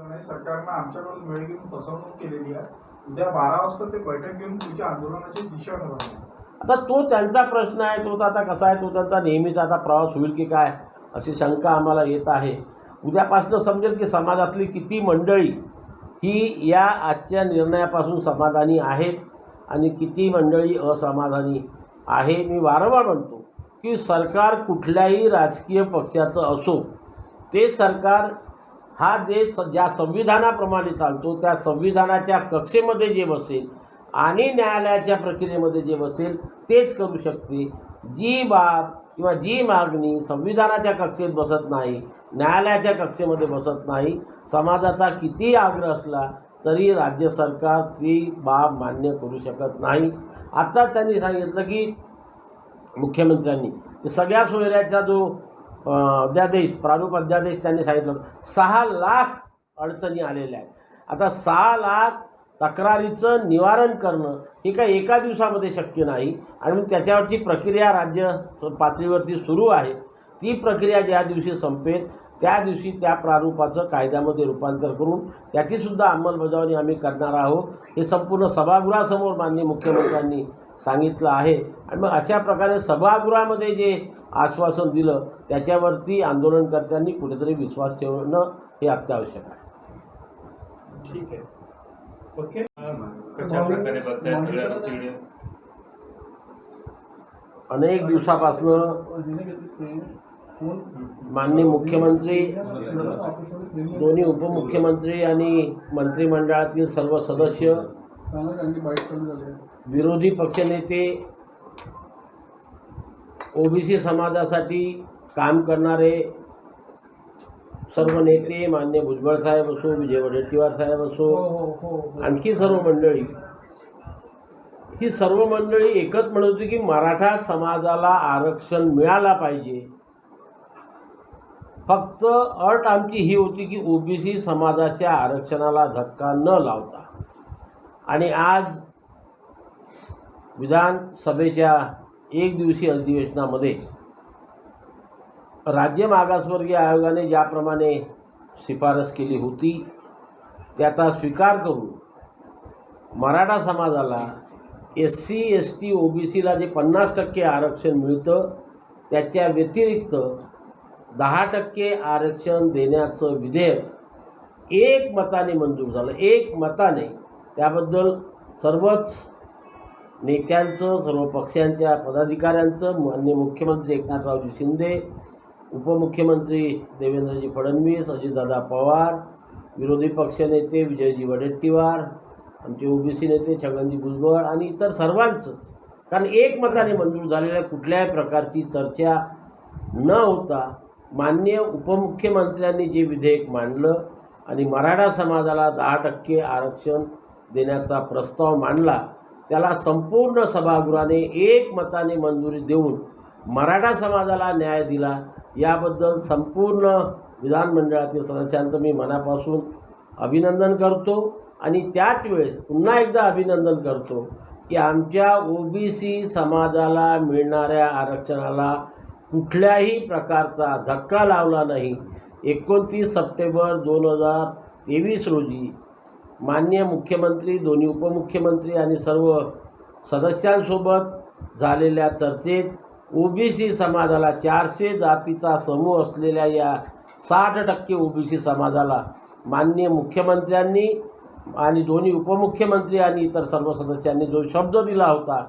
सरकारनं आमच्याकडून वेळ घेऊन फसवणूक केलेली आहे. उद्या बारा वाजता ते बैठक घेऊन तुमच्या आंदोलनाची दिशा ठरवणार आता तो त्यांचा प्रश्न आहे तो तर आता कसा आहे तो त्यांचा नेहमीचा आता प्रवास होईल की काय अशी शंका आम्हाला येत आहे. उद्यापासून समजेल की समाजातली किती मंडळी ही या आजच्या निर्णयापासून समाधानी आहेत आणि किती मंडळी असमाधानी आहे. मी वारंवार म्हणतो की सरकार कुठल्याही राजकीय पक्षाचं असो ते सरकार हा देश ज्या संविधानाप्रमाणे चालतो त्या संविधानाच्या कक्षेमध्ये जे बसेल आणि न्यायालयाच्या प्रक्रियेमध्ये जे बसेल तेच करू शकते. जी बाब किंवा जी मागणी संविधानाच्या कक्षेत बसत नाही न्यायालयाच्या कक्षेमध्ये बसत नाही समाजाचा कितीही आग्रह असला तरी राज्य सरकार ती बाब मान्य करू शकत नाही. आत्ताच त्यांनी सांगितलं की मुख्यमंत्र्यांनी सगळ्या सोयऱ्याचा जो अध्यादेश प्रारूप अध्यादेश त्यांनी सांगितलं सहा लाख अडचणी आलेल्या आहेत. आता सहा लाख तक्रारीचं निवारण करणं हे काही एका दिवसामध्ये शक्य नाही. आणि मग त्याच्यावरची प्रक्रिया राज्य पातळीवरती सुरू आहे. ती प्रक्रिया ज्या दिवशी संपेल त्या दिवशी त्या प्रारूपाचं कायद्यामध्ये रूपांतर करून त्याचीसुद्धा अंमलबजावणी आम्ही करणार आहोत. हे संपूर्ण सभागृहासमोर माननीय मुख्यमंत्र्यांनी सांगितलं आहे. आणि मग अशा प्रकारे सभागृहामध्ये जे आश्वासन दिलं त्याच्यावरती आंदोलनकर्त्यांनी कुठेतरी विश्वास ठेवणं हे अत्यावश्यक आहे. ठीक आहे. ओके. कशा प्रकारे बघताय सगळ्या गोष्टी अनेक दिवसापासनं माननीय मुख्यमंत्री दोन्ही उपमुख्यमंत्री आणि मंत्रिमंडळातील सर्व सदस्य विरोधी पक्षनेते ओबीसी समाजासाठी काम करणारे सर्व नेते मान्य भुजबळ साहेब असो विजय वडेट्टीवार साहेब असो आणखी सर्व मंडळी. ही सर्व मंडळी एकच म्हणत होती की मराठा समाजाला आरक्षण मिळाला पाहिजे. फक्त अट आमची ही होती की ओबीसी समाजाच्या आरक्षणाला धक्का न लावता. आणि आज विधानसभेच्या एक दिवसीय अधिवेशनामध्ये राज्य मागासवर्गीय आयोगाने ज्याप्रमाणे शिफारस केली होती त्याचा स्वीकार करून मराठा समाजाला S C S T O B सीला जे पन्नास टक्के आरक्षण मिळतं त्याच्या व्यतिरिक्त दहा टक्के आरक्षण देण्याचं विधेयक एक मताने मंजूर झालं. एक मताने त्याबद्दल सर्वच नेत्यांचं सर्व पक्षांच्या पदाधिकाऱ्यांचं माननीय मुख्यमंत्री एकनाथरावजी शिंदे उपमुख्यमंत्री देवेंद्रजी फडणवीस अजितदादा पवार विरोधी पक्षनेते विजयजी वडेट्टीवार आमचे ओबीसी नेते छगनजी भुजबळ आणि इतर सर्वांचंच. कारण एकमताने मंजूर झालेल्या कुठल्याही प्रकारची चर्चा न होता मान्य उपमुख्यमंत्र्यांनी जे विधेयक मांडलं आणि मराठा समाजाला दहा टक्के आरक्षण देण्याचा प्रस्ताव मांडला. त्याला संपूर्ण सभागृहाने एकमताने मंजुरी देऊन मराठा समाजाला न्याय दिला. याबद्दल संपूर्ण विधानमंडळातील सदस्यांचं मी मनापासून अभिनंदन करतो. आणि त्याच वेळेस पुन्हा एकदा अभिनंदन करतो की आमच्या ओबीसी समाजाला मिळणाऱ्या आरक्षणाला कुठल्याही प्रकारचा धक्का लावला नाही. एकोणतीस सप्टेंबर दोन हजार तेवीस रोजी मान्य मुख्यमंत्री दोन्ही उपमुख्यमंत्री आणि सर्व सदस्यांसोबत झालेल्या चर्चेत ओबीसी समाजाला चारशे जातीचा समूह असलेल्या या साठ टक्के ओबीसी समाजाला माननीय मुख्यमंत्र्यांनी आणि दोन्ही उपमुख्यमंत्री आणि इतर सर्व सदस्यांनी जो शब्द दिला होता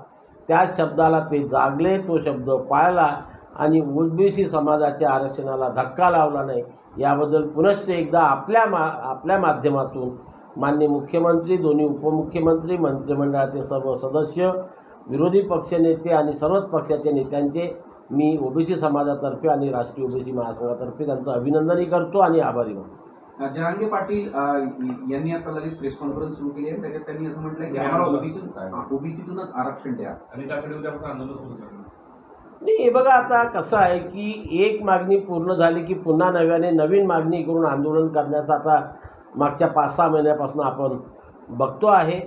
त्या शब्दाला ते जागले तो शब्द पाळला आणि ओबीसी समाजाच्या आरक्षणाला धक्का लावला नाही. याबद्दल पुनश्च एकदा आपल्या मा आपल्या माध्यमातून मान्य मुख्यमंत्री दोन्ही उपमुख्यमंत्री मंत्रिमंडळाचे सर्व सदस्य विरोधी पक्षनेते आणि सर्वच पक्षाच्या नेत्यांचे मी ओबीसी समाजातर्फे आणि राष्ट्रीय ओबीसी महासंघातर्फे त्यांचं अभिनंदनही करतो आणि आभारी मानतो जहांगीर पाटील यांनी आता लगेच प्रेस कॉन्फरन्स सुरू केली आहे. त्याच्यात त्यांनी असं म्हटलंय की आम्हाला ओबीसी ओबीसीतूनच आरक्षण द्या. आणि त्यासाठी उद्यापासून आंदोलन सुरू करणार. नाही हे बघा आता कसं आहे की एक मागणी पूर्ण झाली की पुन्हा नव्याने नवीन मागणी करून आंदोलन करण्याचा आता मागच्या पाच सहा महिन्यापासून आपण बघतो आहे.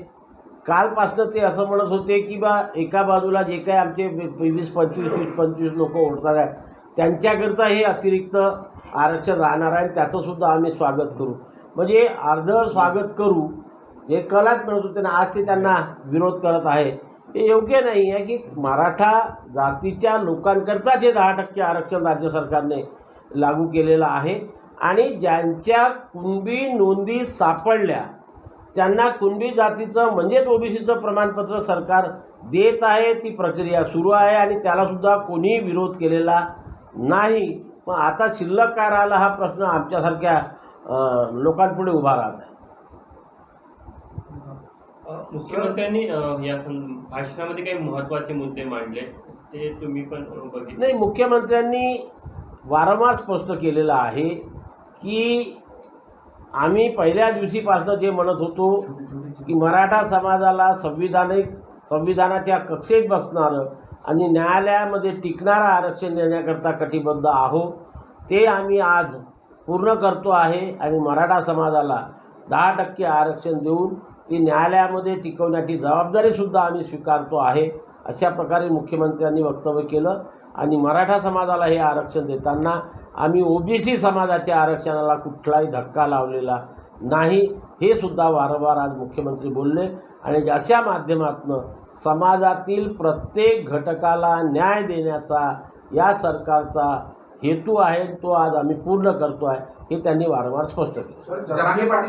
कालपासनं ते असं म्हणत होते की बा एका बाजूला जे काही आमचे वीस पंचवीस वीस पंचवीस लोक ओढतात आहेत त्यांच्याकडचं हे अतिरिक्त आरक्षण राहणार आहे त्याचंसुद्धा आम्ही स्वागत करू. म्हणजे अर्ध स्वागत करू हे कलाच म्हणत होते ना आज ते त्यांना विरोध करत आहे. हे योग्य नाही आहे की मराठा जातीच्या लोकांकरताच हे दहा टक्के आरक्षण राज्य सरकारने लागू केलेलं आहे. आणि ज्यांच्या कुणबी नोंदी सापडल्या त्यांना कुणबी जातीचं म्हणजेच ओबीसीचं प्रमाणपत्र सरकार देत आहे ती प्रक्रिया सुरू आहे आणि त्यालासुद्धा कोणीही विरोध केलेला नाही. मग आता शिल्लक काय राहिला हा प्रश्न आमच्यासारख्या लोकांपुढे उभा राहत आहे. मुख्यमंत्र्यांनी या भाषणामध्ये काही महत्त्वाचे मुद्दे मांडले ते तुम्ही पण नाही मुख्यमंत्र्यांनी वारंवार स्पष्ट केलेलं आहे की आम्ही पहिल्या दिवशीपासून जे म्हणत होतो की मराठा समाजाला संविधानिक संविधानाच्या कक्षेत बसणारं आणि न्यायालयामध्ये टिकणारं आरक्षण देण्याकरता कटिबद्ध आहो ते आम्ही आज पूर्ण करतो आहे आणि मराठा समाजाला दहा टक्के आरक्षण देऊन ती न्यायालयामध्ये टिकवण्याची जबाबदारीसुद्धा आम्ही स्वीकारतो आहे अशा प्रकारे मुख्यमंत्र्यांनी वक्तव्य केलं. आणि मराठा समाजाला हे आरक्षण देताना आम्ही ओबीसी समाजाच्या आरक्षणाला कुठलाही धक्का लावलेला नाही. हे सुद्धा वारंवार आज मुख्यमंत्री बोलले आणि अशा माध्यमातनं समाजातील प्रत्येक घटकाला न्याय देण्याचा या सरकारचा हेतू आहे तो आज आम्ही पूर्ण करतो आहे हे त्यांनी वारंवार स्पष्ट केलं.